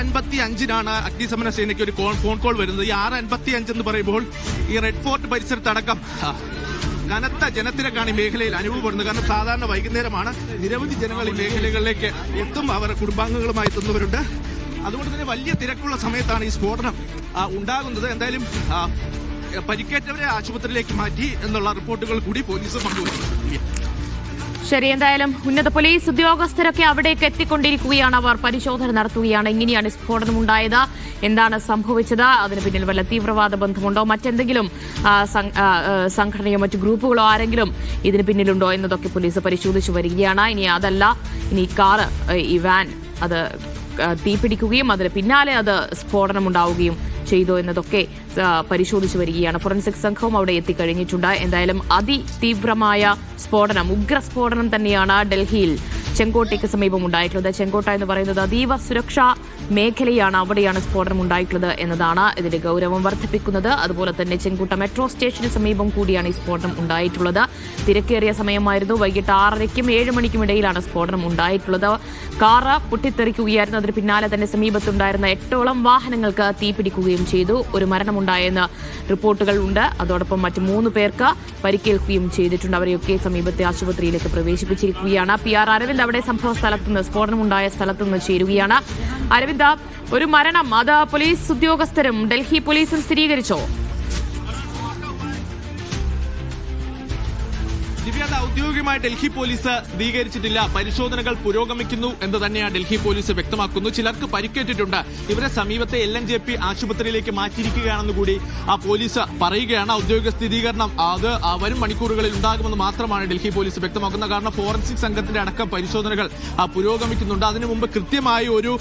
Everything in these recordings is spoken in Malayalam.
അൻപത്തി അഞ്ചിനാണ് അഗ്നിശമന സേനയ്ക്ക് ഒരു ഫോൺ കോൾ വരുന്നത്. ഈ ആറ് അൻപത്തി അഞ്ച് എന്ന് പറയുമ്പോൾ ഈ റെഡ് ഫോർട്ട് പരിസരത്തടക്കം കനത്ത ജനത്തിരക്കാണ് ഈ മേഖലയിൽ അനുഭവപ്പെടുന്നത്. കാരണം സാധാരണ വൈകുന്നേരമാണ് നിരവധി ജനങ്ങൾ ഈ മേഖലകളിലേക്ക് എത്തും. അവർ കുടുംബാംഗങ്ങളുമായി എത്തുന്നവരുണ്ട്. അതുകൊണ്ട് തന്നെ വലിയ തിരക്കുള്ള സമയത്താണ് ഈ സ്ഫോടനം ഉണ്ടാകുന്നത്. എന്തായാലും പരിക്കേറ്റവരെ ആശുപത്രിയിലേക്ക് മാറ്റി എന്നുള്ള റിപ്പോർട്ടുകൾ കൂടി പോലീസ് പങ്കുവച്ചു ശരി എന്തായാലും ഉന്നത പോലീസ് ഉദ്യോഗസ്ഥരൊക്കെ അവിടേക്ക് എത്തിക്കൊണ്ടിരിക്കുകയാണ്. അവർ പരിശോധന നടത്തുകയാണ്. എങ്ങനെയാണ് സ്ഫോടനം ഉണ്ടായത് എന്താണ് സംഭവിച്ചത്? അതിന് പിന്നിൽ വല്ല തീവ്രവാദ ബന്ധമുണ്ടോ? മറ്റെന്തെങ്കിലും സംഘടനയോ മറ്റു ഗ്രൂപ്പുകളോ ആരെങ്കിലും ഇതിന് പിന്നിലുണ്ടോ എന്നതൊക്കെ പോലീസ് പരിശോധിച്ചു വരികയാണ്. ഇനി അതല്ല ഇനി കാർ ഈ വാൻ അത് തീപിടിക്കുകയും അതിന് പിന്നാലെ അത് സ്ഫോടനം ഉണ്ടാവുകയും ചെയ്തോ എന്നതൊക്കെ പരിശോധിച്ചു വരികയാണ്. ഫോറൻസിക് സംഘവും അവിടെ എത്തിക്കഴിഞ്ഞിട്ടുണ്ട്. എന്തായാലും അതിതീവ്രമായ സ്ഫോടനം ഉഗ്ര സ്ഫോടനം തന്നെയാണ് ഡൽഹിയിൽ ചെങ്കോട്ടയ്ക്ക് സമീപം ഉണ്ടായിട്ടുള്ളത് ചെങ്കോട്ട എന്ന് പറയുന്നത് അതീവ സുരക്ഷാ മേഖലയാണ് അവിടെയാണ് സ്ഫോടനം ഉണ്ടായിട്ടുള്ളത് എന്നതാണ് ഇതിന്റെ ഗൗരവം വർദ്ധിപ്പിക്കുന്നത്. അതുപോലെ തന്നെ ചെങ്കുട്ട മെട്രോ സ്റ്റേഷന് സമീപം കൂടിയാണ് ഈ സ്ഫോടനം ഉണ്ടായിട്ടുള്ളത്. തിരക്കേറിയ സമയമായിരുന്നു വൈകിട്ട് ആറരയ്ക്കും ഏഴ് മണിക്കും ഇടയിലാണ് സ്ഫോടനം ഉണ്ടായിട്ടുള്ളത്. കാറ് പൊട്ടിത്തെറിക്കുകയായിരുന്നു അതിന് പിന്നാലെ തന്നെ സമീപത്തുണ്ടായിരുന്ന എട്ടോളം വാഹനങ്ങൾക്ക് തീപിടിക്കുകയും ചെയ്തു. ഒരു മരണമുണ്ടായെന്ന് റിപ്പോർട്ടുകൾ ഉണ്ട്. അതോടൊപ്പം മറ്റ് മൂന്ന് പേർക്ക് പരിക്കേൽക്കുകയും ചെയ്തിട്ടുണ്ട്. അവരെയൊക്കെ സമീപത്തെ ആശുപത്രിയിലേക്ക് പ്രവേശിപ്പിച്ചിരിക്കുകയാണ്. പി ആർ അരവിന്ദ് അവിടെ സംഭവ സ്ഥലത്തുനിന്ന് സ്ഫോടനമുണ്ടായ സ്ഥലത്തുനിന്ന് ചേരുകയാണ്. അരവിന്ദ് ഒരു മരണം. അത് പോലീസ് ഉദ്യോഗസ്ഥരും ഡൽഹി പോലീസും സ്ഥിരീകരിച്ചോ. ദിവ്യ അത് ഔദ്യോഗികമായി ഡൽഹി പോലീസ് സ്ഥിരീകരിച്ചിട്ടില്ല പരിശോധനകൾ പുരോഗമിക്കുന്നു എന്ന് തന്നെയാണ് ഡൽഹി പോലീസ് വ്യക്തമാക്കുന്നു. ചിലർക്ക് പരിക്കേറ്റിട്ടുണ്ട്. ഇവരെ സമീപത്തെ എൽ എൻ ജെ പി ആശുപത്രിയിലേക്ക് മാറ്റിയിരിക്കുകയാണെന്ന് കൂടി ആ പോലീസ് പറയുകയാണ്. ഔദ്യോഗിക സ്ഥിരീകരണം അത് വരും മണിക്കൂറുകളിൽ ഉണ്ടാകുമെന്ന് മാത്രമാണ് ഡൽഹി പോലീസ് വ്യക്തമാക്കുന്നത്. കാരണം ഫോറൻസിക് സംഘത്തിന്റെ അടക്കം പരിശോധനകൾ പുരോഗമിക്കുന്നുണ്ട്. അതിനു മുമ്പ് കൃത്യമായ ഒരു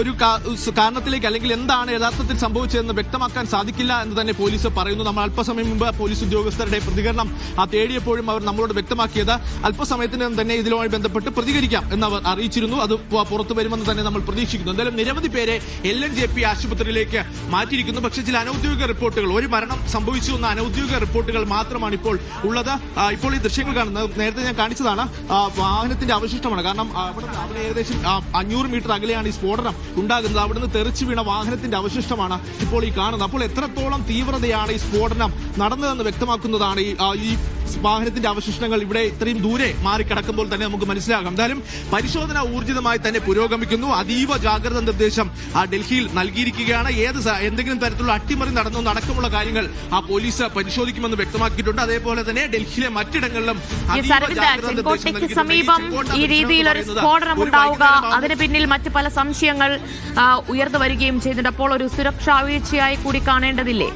ഒരു കാരണത്തിലേക്ക് അല്ലെങ്കിൽ എന്താണ് യഥാർത്ഥത്തിൽ സംഭവിച്ചതെന്ന് വ്യക്തമാക്കാൻ സാധിക്കില്ല എന്ന് തന്നെ പോലീസ് പറയുന്നു. നമ്മൾ അല്പസമയം മുമ്പ് പോലീസ് ഉദ്യോഗസ്ഥരുടെ പ്രതികരണം തേടിയപ്പോഴും അവർ നമ്മളോട് വ്യക്തമാക്കിയത് അല്പസമയത്തിനകം തന്നെ ഇതിലുമായി ബന്ധപ്പെട്ട് പ്രതികരിക്കാം എന്ന് അവർ അറിയിച്ചിരുന്നു. അത് പുറത്തു വരുമെന്ന് തന്നെ നമ്മൾ പ്രതീക്ഷിക്കുന്നു. എന്തായാലും നിരവധി പേരെ എൽ എൻ ജെ പി ആശുപത്രിയിലേക്ക് മാറ്റിയിരിക്കുന്നു. പക്ഷേ ചില അനൌദ്യോഗിക റിപ്പോർട്ടുകൾ ഒരു മരണം സംഭവിച്ചു എന്ന അനൌദ്യോഗിക റിപ്പോർട്ടുകൾ മാത്രമാണ് ഇപ്പോൾ ഉള്ളത്. ഇപ്പോൾ ഈ ദൃശ്യങ്ങൾ കാണുന്നത് നേരത്തെ ഞാൻ കാണിച്ചതാണ്. വാഹനത്തിന്റെ അവശിഷ്ടമാണ്. കാരണം അവിടെ അവിടെ ഏകദേശം അഞ്ഞൂറ് മീറ്റർ അകലെയാണ് ഈ സ്ഫോടനം ഉണ്ടാകുന്നത്. അവിടുന്ന് തെറിച്ചു വീണ വാഹനത്തിന്റെ അവശിഷ്ടമാണ് ഇപ്പോൾ ഈ കാണുന്നത്. അപ്പോൾ എത്രത്തോളം തീവ്രതയാണ് ഈ സ്ഫോടനം നടന്നതെന്ന് വ്യക്തമാക്കുന്നതാണ് ഈ വാഹനത്തിന്റെ അവശിഷ്ടങ്ങൾ ഇവിടെ ഇത്രയും ദൂരെ മാറിക്കിടക്കുമ്പോൾ തന്നെ നമുക്ക് മനസ്സിലാകാം. എന്തായാലും പരിശോധന ഊർജിതമായി തന്നെ പുരോഗമിക്കുന്നു. അതീവ ജാഗ്രത നിർദ്ദേശം ആ ഡൽഹിയിൽ നൽകിയിരിക്കുകയാണ്. ഏത് എന്തെങ്കിലും തരത്തിലുള്ള അട്ടിമറി നടന്നോ നടക്കമുള്ള കാര്യങ്ങൾ ആ പോലീസ് പരിശോധിക്കുമെന്ന് വ്യക്തമാക്കിയിട്ടുണ്ട്. അതേപോലെ തന്നെ ഡൽഹിയിലെ മറ്റിടങ്ങളിലും. സമീപം ഈ രീതിയിലൊരു രീതിയിൽ എന്ന് ഒരു സ്ഫോടനം ഉണ്ടാവുക. അതിന് പിന്നിൽ മറ്റു പല സംശയങ്ങൾ ഉയർന്നു വരികയും ചെയ്തിട്ടുണ്ട്. അപ്പോൾ ഒരു സുരക്ഷാ വീഴ്ചയായി കൂടി കാണേണ്ടതില്ലേ?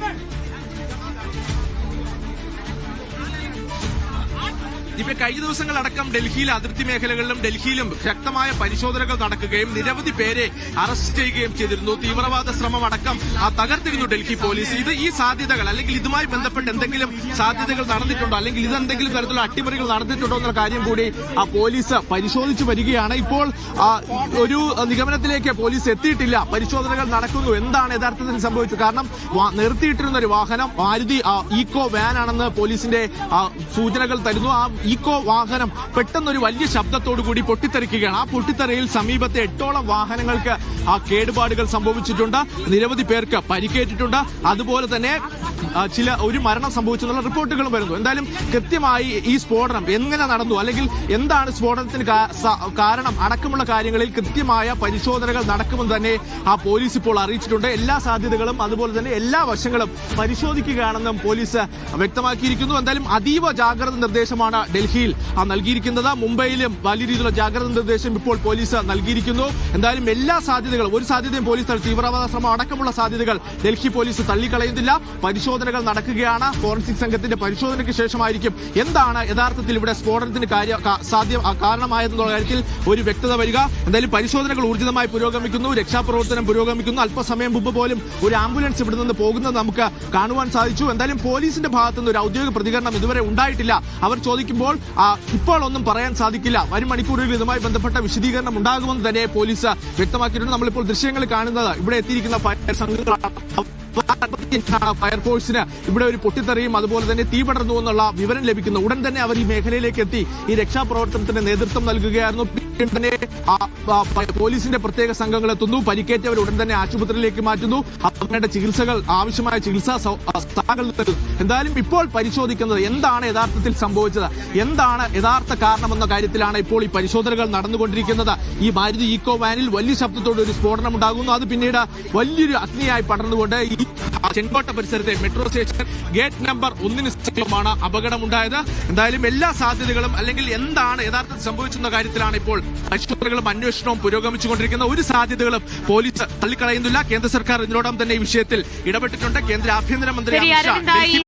ഇപ്പൊ കഴിഞ്ഞ ദിവസങ്ങളടക്കം ഡൽഹിയിലെ അതിർത്തി മേഖലകളിലും ഡൽഹിയിലും ശക്തമായ പരിശോധനകൾ നടക്കുകയും നിരവധി പേരെ അറസ്റ്റ് ചെയ്യുകയും ചെയ്തിരുന്നു. തീവ്രവാദ ശ്രമം അടക്കം തകർത്തിരുന്നു ഡൽഹി പോലീസ്. ഇത് ഈ സാധ്യതകൾ അല്ലെങ്കിൽ ഇതുമായി ബന്ധപ്പെട്ട് എന്തെങ്കിലും സാധ്യതകൾ നടന്നിട്ടുണ്ടോ? അല്ലെങ്കിൽ ഇത് എന്തെങ്കിലും തരത്തിലുള്ള അട്ടിമറികൾ നടന്നിട്ടുണ്ടോ എന്നുള്ള കാര്യം കൂടി ആ പോലീസ് പരിശോധിച്ചു വരികയാണ്. ഇപ്പോൾ ഒരു നിഗമനത്തിലേക്ക് പോലീസ് എത്തിയിട്ടില്ല. പരിശോധനകൾ നടക്കുന്നു. എന്താണ് യഥാർത്ഥത്തിൽ സംഭവിച്ചത്? കാരണം നിർത്തിയിട്ടിരുന്ന ഒരു വാഹനം മാരുതി ഈക്കോ വാൻ ആണെന്ന് പോലീസിന്റെ സൂചനകൾ തരുന്നു. ആ ഈക്കോ വാഹനം പെട്ടെന്നൊരു വലിയ ശബ്ദത്തോടു കൂടി പൊട്ടിത്തെറിക്കുകയാണ്. ആ പൊട്ടിത്തെറിയിൽ സമീപത്തെ എട്ടോളം വാഹനങ്ങൾക്ക് ആ കേടുപാടുകൾ സംഭവിച്ചിട്ടുണ്ട്. നിരവധി പേർക്ക് പരിക്കേറ്റിട്ടുണ്ട്. അതുപോലെ തന്നെ ചില ഒരു മരണം സംഭവിച്ചെന്നുള്ള റിപ്പോർട്ടുകളും വരുന്നു. എന്തായാലും കൃത്യമായി ഈ സ്ഫോടനം എങ്ങനെ നടന്നു? അല്ലെങ്കിൽ എന്താണ് സ്ഫോടനത്തിന് കാരണം? അടക്കമുള്ള കാര്യങ്ങളിൽ കൃത്യമായ പരിശോധനകൾ നടക്കുമെന്ന് തന്നെ ആ പോലീസ് ഇപ്പോൾ അറിയിച്ചിട്ടുണ്ട്. എല്ലാ സാധ്യതകളും അതുപോലെ തന്നെ എല്ലാ വശങ്ങളും പരിശോധിക്കുകയാണെന്നും പോലീസ് വ്യക്തമാക്കിയിരിക്കുന്നു. എന്തായാലും അതീവ ജാഗ്രത നിർദ്ദേശമാണ് ഡൽഹിയിൽ നൽകിയിരിക്കുന്നത്. മുംബൈയിലും വലിയ രീതിയിലുള്ള ജാഗ്രത നിർദ്ദേശം ഇപ്പോൾ പോലീസ് നൽകിയിരിക്കുന്നു. എന്തായാലും എല്ലാ സാധ്യതകളും ഒരു സാധ്യതയും പോലീസ് തീവ്രവാദ ശ്രമം അടക്കമുള്ള സാധ്യതകൾ ഡൽഹി പോലീസ് തള്ളിക്കളയുന്നില്ല. പരിശോധനകൾ നടക്കുകയാണ്. ഫോറൻസിക് സംഘത്തിന്റെ പരിശോധനയ്ക്ക് ശേഷമായിരിക്കും എന്താണ് യഥാർത്ഥത്തിൽ ഇവിടെ സ്ഫോടനത്തിന് സാധ്യം കാരണമായതെന്നുള്ള കാര്യത്തിൽ ഒരു വ്യക്തത വരിക. എന്തായാലും പരിശോധനകൾ ഊർജിതമായി പുരോഗമിക്കുന്നു. രക്ഷാപ്രവർത്തനം പുരോഗമിക്കുന്നു. അല്പസമയം മുമ്പ് പോലും ഒരു ആംബുലൻസ് ഇവിടെ നിന്ന് പോകുന്നത് നമുക്ക് കാണുവാൻ സാധിച്ചു. എന്തായാലും പോലീസിന്റെ ഭാഗത്തുനിന്ന് ഒരു ഔദ്യോഗിക പ്രതികരണം ഇതുവരെ ഉണ്ടായിട്ടില്ല. അവർ ചോദിക്കുമ്പോൾ ആ, ഇപ്പോൾ ഒന്നും പറയാൻ സാധിക്കില്ല. വരും മണിക്കൂറിൽ ഇതുമായി ബന്ധപ്പെട്ട വിശദീകരണം ഉണ്ടാകുമെന്ന് തന്നെ പോലീസ് വ്യക്തമാക്കിയിട്ടുണ്ട്. നമ്മളിപ്പോൾ ദൃശ്യങ്ങൾ കാണുന്നത് ഇവിടെ എത്തിയിരിക്കുന്ന ഫയർ ഫയർഫോഴ്സിന് ഇവിടെ ഒരു പൊട്ടിത്തെറിയും അതുപോലെ തന്നെ തീ പടർന്നു എന്നുള്ള വിവരം ലഭിക്കുന്നു. ഉടൻ തന്നെ അവർ ഈ മേഖലയിലേക്ക് എത്തി. ഈ രക്ഷാപ്രവർത്തനത്തിന് നേതൃത്വം നൽകുകയായിരുന്നു. തന്നെ പോലീസിന്റെ പ്രത്യേക സംഘങ്ങൾ എത്തുന്നു. പരിക്കേറ്റവർ ഉടൻ തന്നെ ആശുപത്രിയിലേക്ക് മാറ്റുന്നു. അവരുടെ ചികിത്സകൾ ആവശ്യമായ ചികിത്സാ സ്ഥലങ്ങളിൽ എന്തായാലും ഇപ്പോൾ പരിശോധിക്കുന്നത് എന്താണ് യഥാർത്ഥത്തിൽ സംഭവിച്ചത്? എന്താണ് യഥാർത്ഥ കാരണമെന്ന കാര്യത്തിലാണ് ഇപ്പോൾ ഈ പരിശോധനകൾ നടന്നുകൊണ്ടിരിക്കുന്നത്. ഈ മാരുതി ഈക്കോ വാനിൽ വലിയ ശബ്ദത്തോടെ ഒരു സ്ഫോടനം ഉണ്ടാകുന്നു. അത് പിന്നീട് വലിയൊരു അഗ്നിയായി പടർന്നുകൊണ്ട് ഈ ചെങ്കോട്ട പരിസരത്തെ മെട്രോ സ്റ്റേഷൻ ഗേറ്റ് നമ്പർ ഒന്നിന് സമീപമാണ് അപകടമുണ്ടായത്. എന്തായാലും എല്ലാ സാധ്യതകളും അല്ലെങ്കിൽ എന്താണ് യഥാർത്ഥത്തിൽ സംഭവിച്ചെന്ന കാര്യത്തിലാണ് ഇപ്പോൾ പരിശോധനകളും അന്വേഷണവും പുരോഗമിച്ചുകൊണ്ടിരിക്കുന്ന ഒരു സാധ്യതകളും പോലീസ് തള്ളിക്കളയുന്നില്ല. കേന്ദ്ര സർക്കാർ ഇതിനോടകം തന്നെ ഈ വിഷയത്തിൽ ഇടപെട്ടിട്ടുണ്ട്. കേന്ദ്ര ആഭ്യന്തരമന്ത്രി